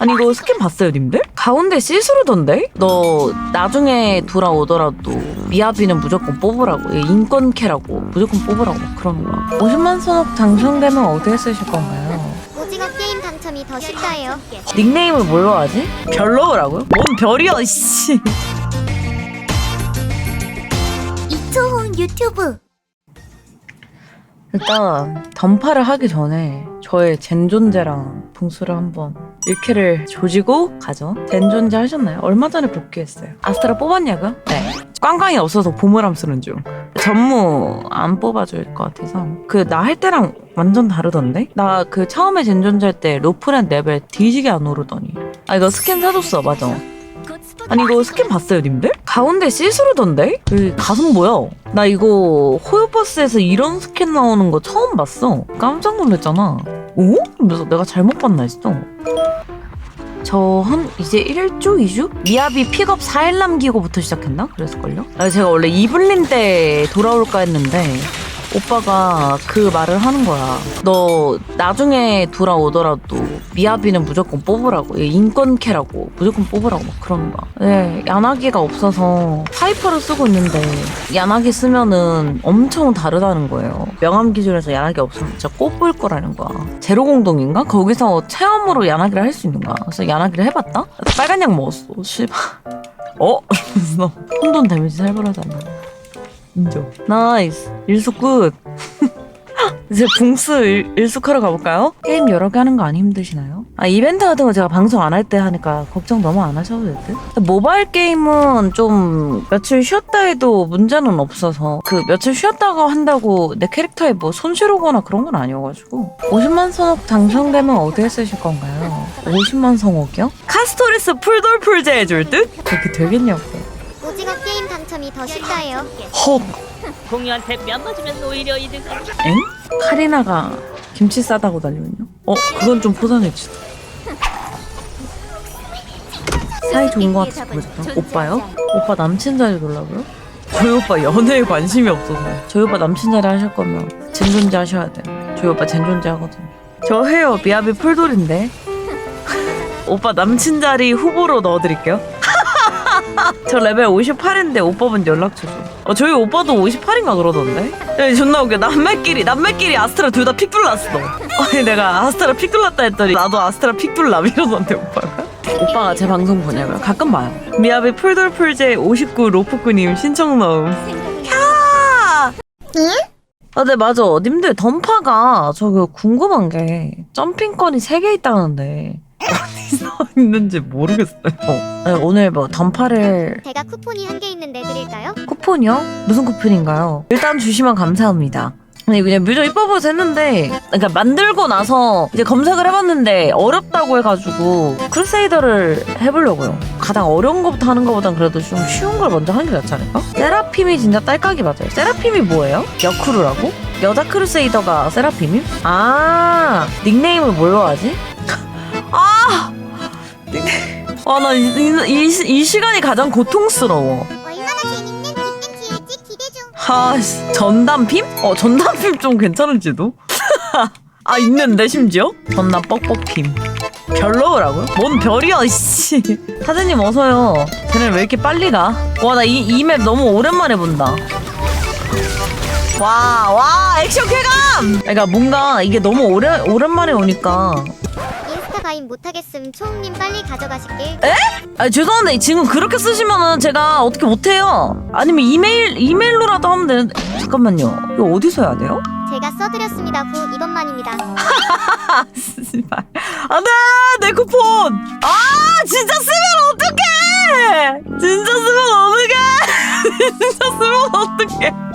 아니 이거 스킨 봤어요 님들? 가운데 시스루던데? 너 나중에 돌아오더라도 미아비는 무조건 뽑으라고 얘 인권캐라고 무조건 뽑으라고 막 그러는 거야 50만 선억 당첨되면 어떻게 쓰실 건가요? 오징어 게임 당첨이 더 쉽다예요. 닉네임을 뭘로 하지? 별로라고요? 뭔 별이야 씨 이초훈 유튜브. 일단 던파를 하기 전에 저의 젠존재랑 붕수를 한번 1캐를 조지고 가죠. 젠존재 하셨나요? 얼마 전에 복귀했어요. 아스트라 뽑았냐고요? 네. 꽝꽝이 없어서 보물함 쓰는 중. 전무 안 뽑아줄 것 같아서 그 나 할 때랑 완전 다르던데? 나 그 처음에 젠존재 할때 로프랜 레벨 뒤지게 안 오르더니 아 이거 스킨 사줬어 맞아. 아니 이거 스킨 봤어요 님들? 가운데 시스루던데? 여기 가슴 뭐야? 나 이거 호요버스에서 이런 스킨 나오는 거 처음 봤어 깜짝 놀랐잖아 오? 그래서 내가 잘못 봤나 했어 저 한 이제 1주? 2주? 미아비 픽업 4일 남기고부터 시작했나? 그랬을걸요? 아, 제가 원래 이블린 때 돌아올까 했는데 오빠가 그 말을 하는 거야. 너 나중에 돌아오더라도 미아비는 무조건 뽑으라고. 얘 인권캐라고. 무조건 뽑으라고 막 그러는 거야. 네, 야나기가 없어서 파이퍼를 쓰고 있는데 야나기 쓰면은 엄청 다르다는 거예요. 명함 기준에서 야나기 없으면 진짜 꼽을 거라는 거야. 제로 공동인가? 거기서 체험으로 야나기를 할 수 있는 거야. 그래서 야나기를 해봤다? 빨간 약 먹었어. 씨발. 어? 혼돈 데미지 살벌하잖아. 인정. 나이스. 일숙 굿. 이제 붕스 일, 일숙하러 가볼까요? 게임 여러 개 하는 거 안 힘드시나요? 아 이벤트 같은 거 제가 방송 안 할 때 하니까 걱정 너무 안 하셔도 될 듯? 모바일 게임은 좀 며칠 쉬었다 해도 문제는 없어서 그 며칠 쉬었다가 한다고 내 캐릭터에 뭐 손실 오거나 그런 건 아니어가지고 50만 성억 당첨되면 어디에 쓰실 건가요? 50만 성억이요? 카스토리스 풀돌풀제 해줄 듯? 그렇게 되겠냐고 당첨이 더 쉽다예요. 헉 공유한테 뺨 맞으면 오히려 이득. 엥? 카리나가 김치 싸다고 달려있나? 어, 그건 좀 포장해주다. 사이 좋은 거 같아서 보여줬다. 오빠요? 오빠 남친 자리 놀라고요? 저희 오빠 연애에 관심이 없어서. 저희 오빠 남친 자리 하실 거면 젠존재 하셔야 돼요. 저희 오빠 젠존재 하거든요. 저 해요. 미아비 풀돌인데. 오빠 남친 자리 후보로 넣어드릴게요. 저 레벨 58인데 오빠분 연락처 좀. 어, 저희 오빠도 58인가 그러던데? 야, 존나 웃겨. 남매끼리, 남매끼리 아스트라 둘 다 픽 둘렀어. 아니, 내가 아스트라 픽 둘렀다 했더니 나도 아스트라 픽 둘라 이러던데, 오빠가. 오빠가 제 방송 보냐고요? 가끔 봐요. 미아비 풀돌풀제 59 로프꾸님 신청 넣음. 캬! 아, 네, 맞아. 님들 던파가 저거 궁금한 게 점핑권이 3개 있다는데 어디서 있는지 모르겠어요. 네, 오늘 뭐 던파를 제가 쿠폰이 한 개 있는데 드릴까요? 쿠폰이요? 무슨 쿠폰인가요? 일단 주시면 감사합니다. 아니 그냥 뮤저 이뻐보서 했는데 그러니까 만들고 나서 이제 검색을 해봤는데 어렵다고 해가지고 크루세이더를 해보려고요. 가장 어려운 것부터 하는 것보단 그래도 좀 쉬운 걸 먼저 하는 게 낫지 않을까? 세라핌이 진짜 딸깍이 맞아요. 세라핌이 뭐예요? 여크루라고? 여자 크루세이더가 세라핌임? 아 닉네임을 뭘로 하지? 아! 아 나 이, 이, 이, 이 시간이 가장 고통스러워. 얼마나 재밌는 빅텐츠일지 기대 중. 아, 씨, 전담핌? 어, 전담핌 좀 괜찮을지도? 아, 있는데, 심지어? 전담 뻑뻑핌. 별로라고요? 뭔 별이야, 씨. 사장님, 어서요. 쟤네 왜 이렇게 빨리 가? 와, 나 이, 이 맵 너무 오랜만에 본다. 와, 와, 액션 쾌감! 그러니까 뭔가 이게 너무 오래, 오랜만에 오니까. 가입 못하겠음. 초웅님 빨리 가져가실게. 아, 죄송한데, 지금 그렇게 쓰시면은 제가 어떻게 못해요. 아니면 이메일, 이메일로라도 하면 되는데. 잠깐만요. 이거 어디서 해야 돼요? 제가 써드렸습니다. 후 이번만입니다. 씨발. 안 돼! 내 쿠폰! 아! 진짜 쓰면 어떡해! 진짜 쓰면 어떡해! 진짜 쓰면 어떡해!